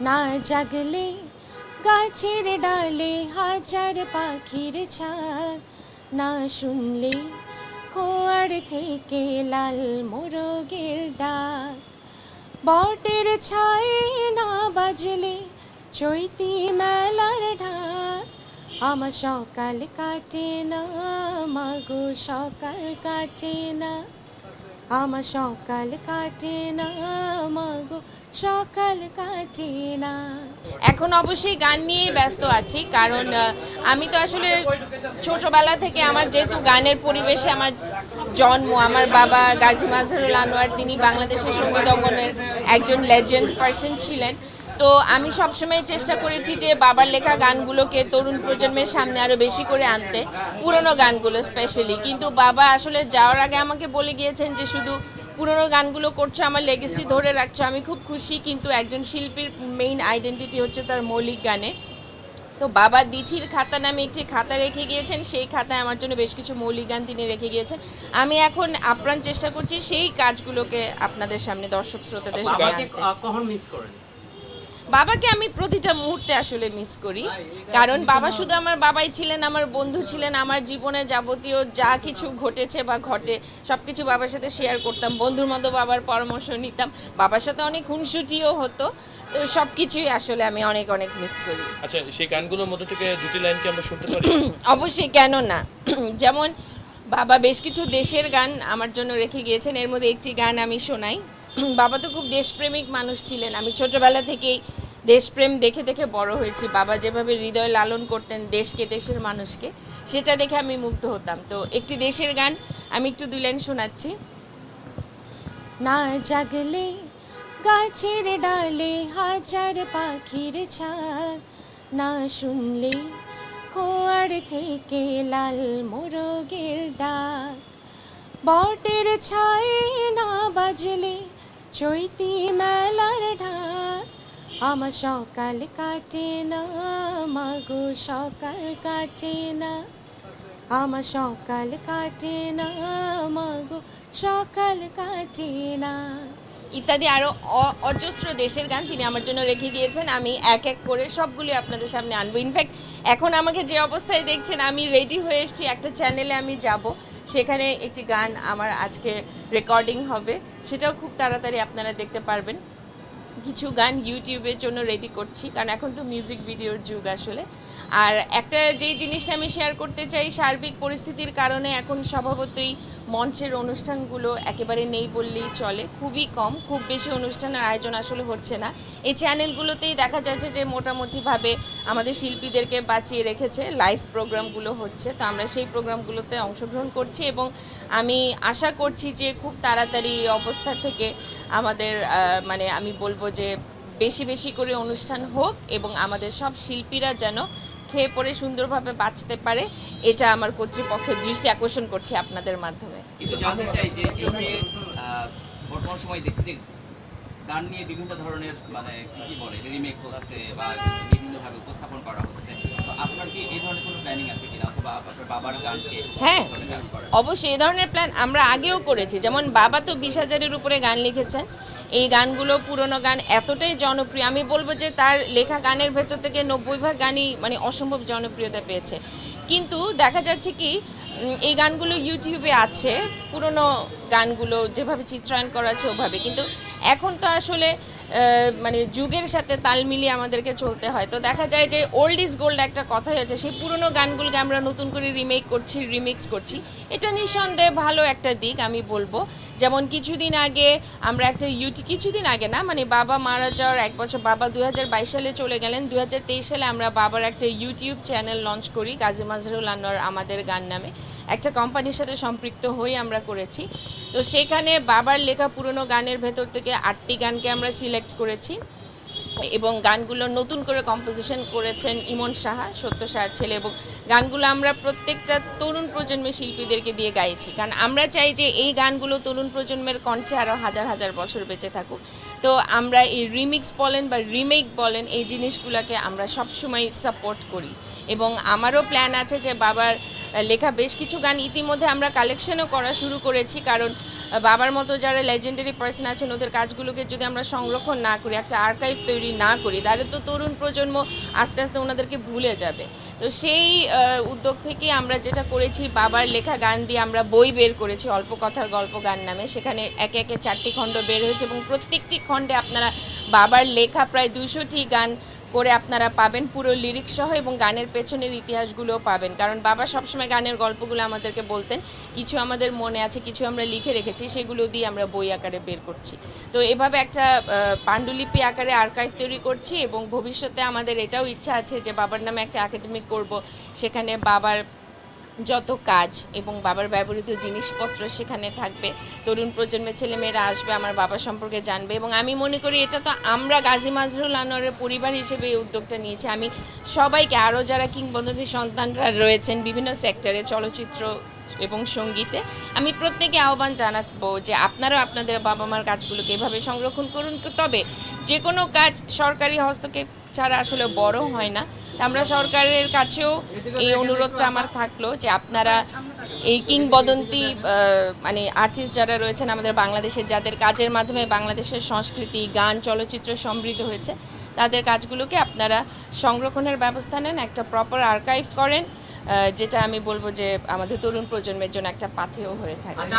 না জাগলে গাছের ডালে হাজার পাখির ছাগ না শুনলে খোয়ার থেকে লাল মোরগের ডাক। বটের ছায়ে না বাজলে চৈতি মেলার ঢাক। আমার সকাল কাটে না মাগো সকাল কাটে না। আমার সকাল কাটে না মাগো সকাল কাটে না এখন অবশ্যই গান নিয়ে ব্যস্ত আছি, কারণ আমি তো আসলে ছোটবেলা থেকে আমার যেহেতু গানের পরিবেশে আমার জন্ম, আমার বাবা গাজী মাজহারুল আনোয়ার, তিনি বাংলাদেশের সংগীত অঙ্গনের একজন লেজেন্ড পার্সন ছিলেন। তো আমি সবসময় চেষ্টা করেছি যে বাবার লেখা গানগুলোকে তরুণ প্রজন্মের সামনে আরও বেশি করে আনতে পুরনো গানগুলো স্পেশালি কিন্তু বাবা আসলে যাওয়ার আগে আমাকে বলে গিয়েছেন যে শুধু পুরনো গানগুলো করছ আমার লেগেসি ধরে রাখছো। আমি খুব খুশি কিন্তু একজন শিল্পীর মেইন আইডেন্টিটি হচ্ছে তার মৌলিক গানে। তো বাবা দিঠির খাতা নামে একটি খাতা রেখে গিয়েছেন সেই খাতায় আমার জন্য বেশ কিছু মৌলিক গান তিনি রেখে গিয়েছেন। আমি এখন আপ্রাণ চেষ্টা করছি সেই কাজগুলোকে আপনাদের সামনে দর্শক শ্রোতাদের সামনে আনতে। কখন মিস করেন? বাবাকে আমি প্রতিটা মুহূর্তে আসলে মিস করি। কারণ বাবা শুধু আমার বাবাই ছিলেন আমার বন্ধু ছিলেন আমার জীবনে যাবতীয় যা কিছু ঘটেছে বা ঘটে সব কিছু বাবার সাথে শেয়ার করতাম বন্ধুর মতো বাবার পরামর্শ নিতাম। বাবার সাথে অনেক খুনসুটিও হতো। তো সব কিছুই আসলে আমি অনেক অনেক মিস করি। আচ্ছা সেই গানগুলোর মধ্যে থেকে দুটি লাইন কি আমরা শুনতে পারি? অবশ্যই কেন না? যেমন বাবা বেশ কিছু দেশের গান আমার জন্য রেখে গিয়েছেন। এর মধ্যে একটি গান আমি শোনাই। বাবা তো খুব দেশপ্রেমিক মানুষ ছিলেন। আমি ছোটবেলা থেকেই দেশপ্রেম দেখে দেখে বড় হয়েছি। বাবা যেভাবে হৃদয় লালন করতেন দেশকে, দেশের মানুষকে, সেটা দেখে আমি মুগ্ধ হতাম। তো একটি দেশের গান আমি একটু দুই লাইন শোনাচ্ছি। না জাগলে গাছের ডালে হাজার পাখির ছাগ না শুনলে খোয়ার থেকে লাল মোরগের ডাক বটের ছায়ে না বাজলে চৈতি মেলার ঢাক আমার সকাল কাটে না, মাগো সকাল কাটে না। আমার সকাল কাটে না, মাগো সকাল কাটে না। ইত্যাদি আরও অজস্র দেশের গান তিনি আমার জন্য রেখে গিয়েছেন। আমি এক এক করে সবগুলি আপনাদের সামনে আনব। ইনফ্যাক্ট এখন আমাকে যে অবস্থায় দেখছেন, আমি রেডি হয়ে এসেছি। একটা চ্যানেলে আমি যাব। সেখানে একটি গান আমার আজকে রেকর্ডিং হবে। সেটাও খুব তাড়াতাড়ি আপনারা দেখতে পারবেন। কিছু গান ইউটিউবের জন্য রেডি করছি, কারণ এখন তো মিউজিক ভিডিওর যুগ আসলে। আর একটা যেই জিনিসটা আমি শেয়ার করতে চাই, সার্বিক পরিস্থিতির কারণে এখন স্বভাবতই মঞ্চের অনুষ্ঠানগুলো একেবারে নেই বললেই চলে। খুবই কম, খুব বেশি অনুষ্ঠানের আয়োজন আসলে হচ্ছে না। এই চ্যানেলগুলোতেই দেখা যাচ্ছে যে মোটামুটিভাবে আমাদের শিল্পীদেরকে বাঁচিয়ে রেখেছে লাইভ প্রোগ্রামগুলো হচ্ছে। তো আমরা সেই প্রোগ্রামগুলোতে অংশগ্রহণ করছি এবং আমি আশা করছি যে খুব তাড়াতাড়ি অবস্থা থেকে আমাদের মানে আমি বলব যে বেশি বেশি করে অনুষ্ঠান হোক এবং আমাদের সব শিল্পীরা যেন খেয়ে পরে সুন্দরভাবে বাঁচতে পারে, এটা আমার কর্তৃপক্ষের দৃষ্টি আকর্ষণ করছে আপনাদের মাধ্যমে। জানতে চাই যে বর্তমান সময় দেখছি গান নিয়ে বিভিন্ন ধরনের মানে কি কি বলে রিমেক আছে বা বিভিন্নভাবে উপস্থাপন করা হচ্ছে। আপনার কি এই ধরনের কোনো প্ল্যানিং আছে কিনা অথবা আপনার বাবার গানকে হ্যাঁ। অবশ্যই এই ধরনের প্ল্যান আমরা আগেও করেছি। যেমন বাবা তো বিশ হাজারের উপরে গান লিখেছেন। এই গানগুলো পুরনো গান এতটাই জনপ্রিয় আমি বলব যে তার লেখা গানের ভেতর থেকে নব্বই ভাগ গানই মানে অসম্ভব জনপ্রিয়তা পেয়েছে। কিন্তু দেখা যাচ্ছে কি এই গানগুলো ইউটিউবে আছে, পুরনো গানগুলো যেভাবে চিত্রায়ন করা আছে ওভাবে। কিন্তু এখন তো আসলে মানে যুগের সাথে তাল মিলিয়ে আমাদেরকে চলতে হয়। তো দেখা যায় যে ওল্ড ইজ গোল্ড একটা কথাই আছে, সেই পুরনো গানগুলোকে আমরা নতুন করে রিমেক করছি রিমিক্স করছি। এটা নিঃসন্দেহে ভালো একটা দিক আমি বলব। যেমন কিছুদিন আগে আমরা একটা ইউটি, কিছুদিন আগে না মানে বাবা মারা যাওয়ার এক বছর, বাবা দু হাজার বাইশ সালে চলে গেলেন দু হাজার তেইশ সালে আমরা বাবার একটা ইউটিউব চ্যানেল লঞ্চ করি গাজী মাজহারুল আনোয়ার আমাদের গান নামে। একটা কোম্পানির সাথে সম্পৃক্ত হয়ে আমরা করেছি। তো সেখানে বাবার লেখা পুরনো গানের ভেতর থেকে আটটি গানকে আমরা সিলেক্ট করেছি। এবং গানগুলো নতুন করে কম্পোজিশন করেছেন ইমন সাহা, সত্য সাহার ছেলে এবং গানগুলো আমরা প্রত্যেকটা তরুণ প্রজন্মের শিল্পীদেরকে দিয়ে গাইছি। কারণ আমরা চাই যে এই গানগুলো তরুণ প্রজন্মের কণ্ঠে আরও হাজার হাজার বছর বেঁচে থাকুক। তো আমরা এই রিমিক্স বলেন বা রিমেক বলেন, এই জিনিসগুলোকে আমরা সবসময় সাপোর্ট করি। এবং আমারও প্ল্যান আছে যে বাবার লেখা বেশ কিছু গান ইতিমধ্যে আমরা কালেকশনও করা শুরু করেছি। কারণ বাবার মতো যারা লেজেন্ডারি পার্সন আছেন, ওদের কাজগুলোকে যদি আমরা সংরক্ষণ না করি, একটা আর্কাইভ তৈরি না করি, তাহলে তো তরুণ প্রজন্ম আস্তে আস্তে ওনাদেরকে ভুলে যাবে। তো সেই উদ্যোগ থেকে আমরা যেটা করেছি, বাবার লেখা গান দিয়ে আমরা বই বের করেছি, অল্প কথার গল্প গান নামে। সেখানে একে একে চারটি খণ্ড বের হয়েছে এবং প্রত্যেকটি খণ্ডে আপনারা বাবার লেখা প্রায় দুশোটি গান করে আপনারা পাবেন পুরো লিরিক্স সহ এবং গানের পেছনের ইতিহাসগুলোও পাবেন। কারণ বাবা সবসময় গানের গল্পগুলো আমাদেরকে বলতেন, কিছু আমাদের মনে আছে, কিছু আমরা লিখে রেখেছি, সেগুলো দিয়ে আমরা বই আকারে বের করছি। তো এভাবে একটা পাণ্ডুলিপি আকারে আর্কাইভ তৈরি করছি এবং ভবিষ্যতে আমাদের এটাও ইচ্ছা আছে যে বাবার নামে একটা একাডেমিক করব, সেখানে বাবার যত কাজ এবং বাবার ব্যবহৃত জিনিসপত্র সেখানে থাকবে। তরুণ প্রজন্মের ছেলেমেয়েরা আসবে, আমার বাবা সম্পর্কে জানবে এবং আমি মনে করি এটা তো আমরা গাজী মাজরুল আনোয়ারের পরিবার হিসেবে এই উদ্যোগটা নিয়েছি। আমি সবাইকে, আরও যারা কিংবদন্তি সন্তানরা রয়েছেন বিভিন্ন সেক্টরে, চলচ্চিত্র এবং সঙ্গীতে, আমি প্রত্যেকে আহ্বান জানাব যে আপনারা আপনাদের বাবা মার কাজগুলোকে এভাবে সংরক্ষণ করুন। তবে যে কোনো কাজ সরকারি হস্তক্ষেপ ছাড়া আসলে বড় হয় না। আমরা সরকারের কাছেও এই অনুরোধটা আমার থাকল যে আপনারা এই কিংবদন্তি মানে আর্টিস্ট যারা রয়েছেন আমাদের বাংলাদেশে যাদের কাজের মাধ্যমে বাংলাদেশের সংস্কৃতি, গান, চলচ্চিত্র সমৃদ্ধ হয়েছে, তাদের কাজগুলোকে আপনারা সংরক্ষণের ব্যবস্থা নেন, একটা প্রপার আর্কাইভ করেন যেটা আমি বলব যে আমাদের তরুণ প্রজন্মের জন্য একটা পাথেয় হয়ে থাকে।